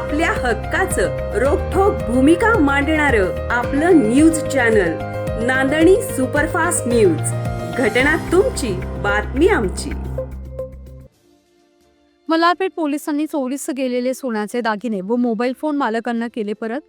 आपल्या हक्काचं रोखोक भूमिका मांडणार आपलं news channel Nandani superfast news. घटना तुमची बातमी आमची. मल्हारपेठ पोलिसांनी चोरीस गेलेले सोन्याचे दागिने व मोबाईल फोन मालकांना केले परत?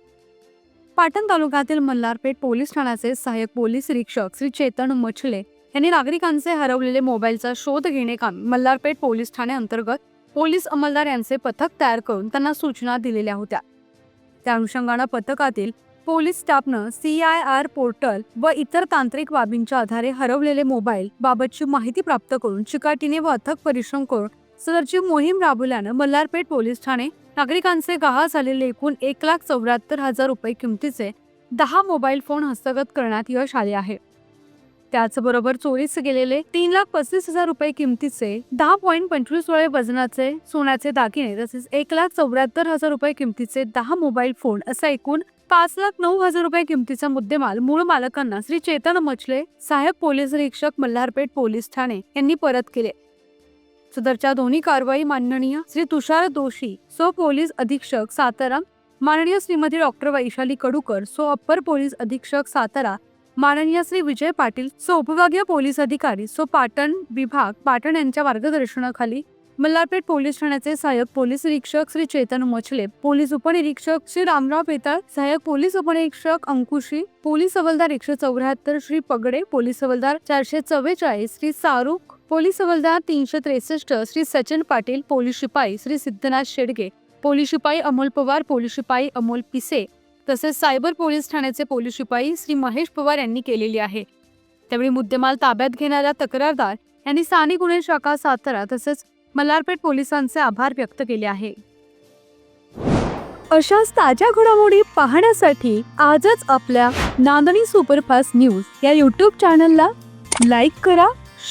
पाटण तालुक्यातील मल्हारपेठ पोलीस ठाण्याचे सहाय्यक पोलीस निरीक्षक श्री चेतन मछले यांनी नागरिकांचे हरवलेले मोबाईलचा शोध घेणे काम मल्हारपेठ पोलीस ठाणे अंतर्गत पोलीस अंमलदार यांचे पथक तयार करून त्यांना सूचना दिलेल्या होत्या. त्या अनुषंगानं पथकातील पोलीस स्टाफनं सी आय आर पोर्टल व इतर तांत्रिक बाबींच्या आधारे हरवलेले मोबाईल बाबतची माहिती प्राप्त करून चिकाटीने व अथक परिश्रम करून सदरची मोहीम राबवल्यानं मल्हारपेठ पोलीस ठाणे नागरिकांचे गहाळ झालेले एकूण एक लाख चौऱ्याहत्तर हजार रुपये किमतीचे दहा मोबाईल फोन हस्तगत करण्यात यश आले आहे. त्याचबरोबर चोरीस गेलेले तीन लाख पस्तीस हजार रुपये किमतीचे दहा पॉईंट पंचवीस वेळे वजनाचे सोन्याचे दागिने तसेच एक लाख चौऱ्याहत्तर हजार रुपये किमतीचे दहा मोबाईल फोन असा एकूण पाच लाख नऊ हजार रुपये किमतीचा मुद्देमाल मूळ मालकांना श्री चेतन मचले सहाय्यक पोलीस निरीक्षक मल्हारपेठ पोलीस ठाणे यांनी परत केले. सदरच्या दोन्ही कारवाई माननीय श्री तुषार दोषी सो पोलीस अधीक्षक सातारा माननीय श्रीमती डॉक्टर वैशाली कडूकर सो अप्पर पोलीस अधीक्षक सातारा माननीय श्री विजय पाटील सो उपविभागीय पोलीस अधिकारी सो पाटण विभाग पाटण यांच्या मार्गदर्शनाखाली मल्हारपेठ पोलीस ठाण्याचे सहाय्यक पोलीस निरीक्षक श्री चेतन मछले पोलीस उपनिरीक्षक श्री रामराव पेताळ सहाय्यक पोलीस उपनिरीक्षक अंकुशी पोलीस हवलदार एकशे चौऱ्याहत्तर श्री पगडे पोलीस हवलदार चारशे चव्वेचाळीस श्री सारुख पोलीस हवलदार तीनशे त्रेसष्ट श्री सचिन पाटील पोलीस शिपाई श्री सिद्धनाथ शेडगे पोलीस शिपाई अमोल पवार पोलीस शिपाई अमोल पिसे तसेच सायबर पोलीस ठाण्याचे पोलीस शिपाई श्री महेश पवार यांनी केलेली आहे. त्यावेळी मुद्देमाल ताब्यात घेणाऱ्या तक्रारदार यांनी स्थानिक गुन्हे शाखा सातारा तसेच मल्हारपेठ पोलिसांचे आभार व्यक्त केले आहे. अशाच ताज्या घडामोडी पाहण्यासाठी आजच आपल्या नांदणी सुपरफास्ट न्यूज या यूट्यूब चॅनलला लाईक करा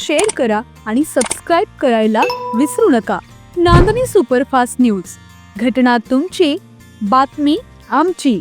शेअर करा आणि सबस्क्राईब करायला विसरू नका. Nandani superfast news. घटना तुमची बातमी आमची.